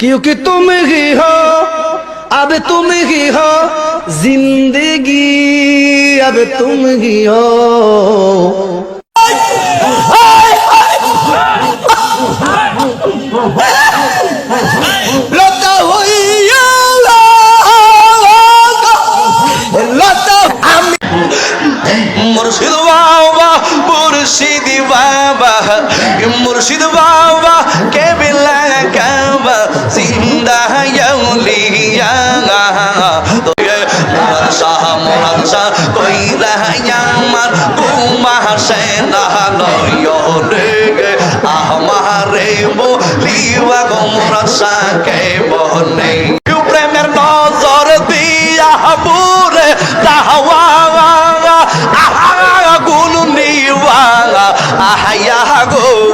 क्योंकि तुम ही हो अब तुम ही हो जिंदगी अब तुम ही हो লতা হইয়া লতা আমি মুর্শিদ বাবা মুর্শিদ বাবা মুর্শিদ বাবা কে আমার তোমার সেনা নয়নে আমারে বলিবা গোমরা সাকে বনে প্রেমের নজর দিয়া বুরে তাহওয়া আহা গুন নিওয়া আহা গো